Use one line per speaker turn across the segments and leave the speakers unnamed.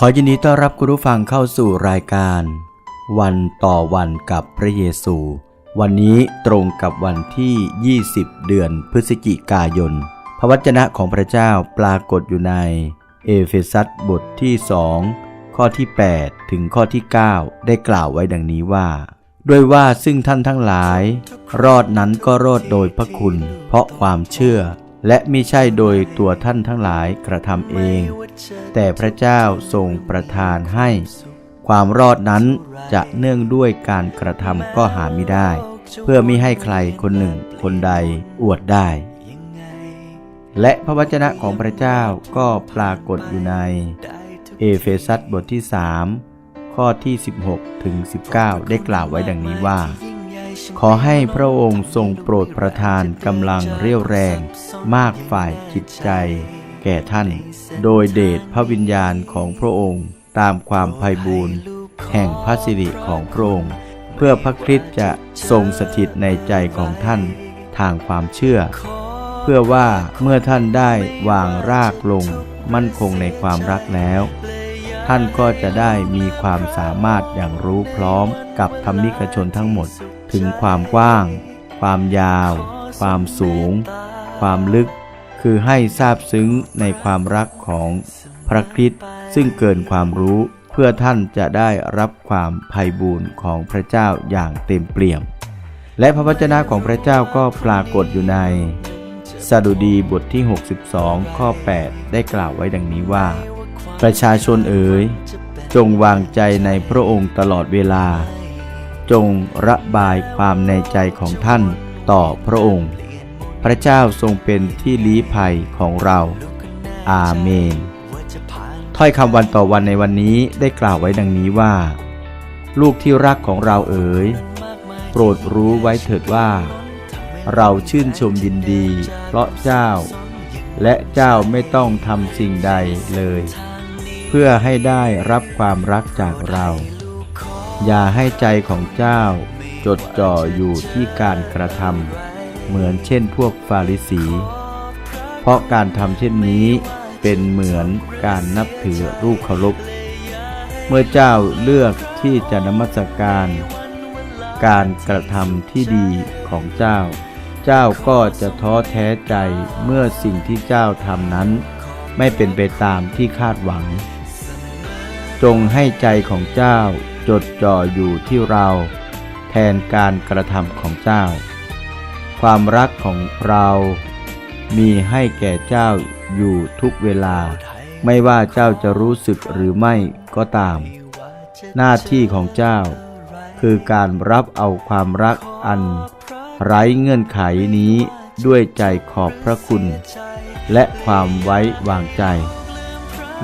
ขอยินดีต้อนรับคุณผู้ฟังเข้าสู่รายการ วันต่อวันกับพระเยซู วันนี้ตรงกับวันที่ 20 เดือนพฤศจิกายน พระวจนะของพระเจ้าปรากฏอยู่ใน เอเฟซัสบทที่สองข้อที่ 8 ถึงข้อที่ 9 ได้กล่าวไว้ดังนี้ว่า ด้วยว่าซึ่งท่านทั้งหลาย รอดนั้นก็รอดโดยพระคุณ เพราะความเชื่อ และมิใช่โดยตัวท่านทั้งหลายกระทำเอง แต่พระเจ้าทรงประทานให้ ความรอดนั้นจะเนื่องด้วยการกระทำก็หาไม่ได้ เพื่อมิให้ใครคนหนึ่งคนใดอวดได้ และพระวจนะของพระเจ้าก็ปรากฏอยู่ใน เอเฟซัสบทที่ 3 ข้อที่ 16ถึง19 ได้กล่าวไว้ดังนี้ว่า ขอให้พระองค์ทรงโปรดประทานกำลังเรี่ยวแรงมากฝ่ายจิตใจ แก่ท่าน โดยเดชพระวิญญาณของพระองค์ตามความไพ่บูรณ์แห่งพระสิริของพระองค์ เพื่อพระคริสต์จะทรงสถิตในใจของท่านทางความเชื่อ เพื่อว่าเมื่อท่านได้วางรากลงมั่นคงในความรักแล้ว ท่านก็จะได้มีความสามารถอย่างรู้พร้อมกับธรรมิกชนทั้งหมด ถึงความกว้าง ความยาว ความสูง ความลึก คือให้ทราบซึ้งในความรักของพระคริสต์ซึ่งเกินความรู้เพื่อท่านจะได้รับความไพ่บูรณ์ของพระเจ้าอย่างเต็มเปี่ยม และพระวจนะของพระเจ้าก็ปรากฏอยู่ในสดุดีบทที่ 62 ข้อ 8 ได้กล่าวไว้ดังนี้ว่า ประชาชนเอ๋ยจงวางใจในพระองค์ตลอดเวลา จงระบายความในใจของท่านต่อพระองค์ พระเจ้าทรงเป็นที่ลี้ภัยของเรา อาเมน ถ้อยคำวันต่อวันในวันนี้ได้กล่าวไว้ดังนี้ว่า ลูกที่รักของเราเอ๋ย โปรดรู้ไว้เถิดว่า เราชื่นชมยินดี เพราะเจ้า และเจ้าไม่ต้องทำสิ่งใดเลย เพื่อให้ได้รับความรักจากเรา อย่าให้ใจของเจ้า จดจ่ออยู่ที่การกระทำเหมือนเช่นพวกฟาริสี เพราะการทำเช่นนี้เป็นเหมือนการนับถือรูปเคารพเมื่อเจ้าเลือกที่จะนมัสการ การกระทำที่ดีของเจ้า เจ้าก็จะท้อแท้ใจเมื่อสิ่งที่เจ้าทำนั้น ไม่เป็นไปตามที่คาดหวัง จงให้ใจของเจ้า จดจ่ออยู่ที่เราแทนการกระทำของเจ้า ความรักของเรามีให้แก่เจ้าอยู่ทุกเวลา ไม่ว่าเจ้าจะรู้สึกหรือไม่ก็ตาม หน้าที่ของเจ้า คือการรับเอาความรักอัน ไร้เงื่อนไขนี้ด้วยใจขอบพระคุณ และความไว้วางใจ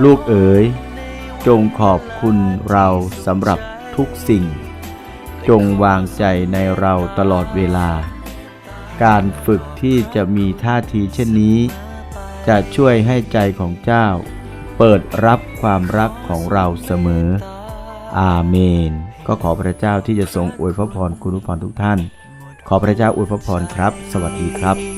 ลูกเอ๋ย จงขอบคุณเราสำหรับ ทุกสิ่ง จงวางใจในเราตลอดเวลา การฝึกที่จะมีท่าทีเช่นนี้ จะช่วยให้ใจของเจ้า เปิดรับความรักของเราเสมอ อาเมน ก็ขอพระเจ้าที่จะทรงอวยพระพรคุณผู้ฟังทุกท่าน ขอพระเจ้าอวยพระพรครับ สวัสดีครับ